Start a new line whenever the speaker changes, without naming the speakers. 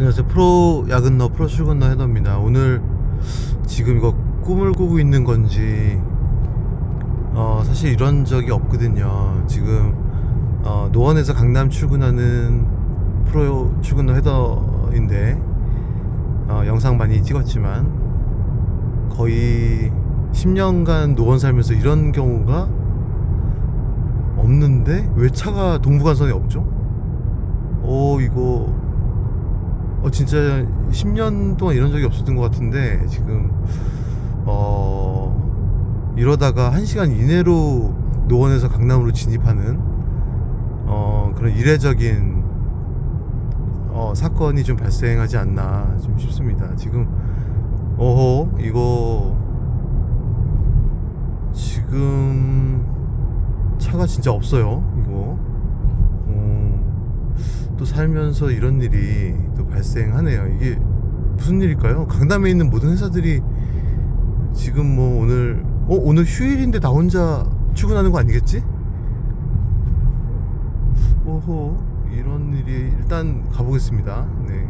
안녕하세요. 프로 야근너 프로 출근너 해더입니다. 오늘 지금 이거 꿈을 꾸고 있는 건지 어, 사실 이런 적이 없거든요. 지금 어, 노원에서 강남 출근하는 프로 출근너 헤더인데 어, 영상 많이 찍었지만 거의 10년간 노원 살면서 이런 경우가 없는데 왜 차가 동부간선에 없죠? 오 이거 어 진짜 10년 동안 이런 적이 없었던 것 같은데 지금 어 이러다가 1시간 이내로 노원에서 강남으로 진입하는 어 그런 이례적인 어 사건이 좀 발생하지 않나 좀 싶습니다. 지금 어허 이거 지금 차가 진짜 없어요. 또 살면서 이런 일이 또 발생하네요. 이게 무슨 일일까요? 강남에 있는 모든 회사들이 지금 뭐 오늘 어 오늘 휴일인데 나 혼자 출근하는 거 아니겠지? 오호 이런 일이 일단 가보겠습니다. 네.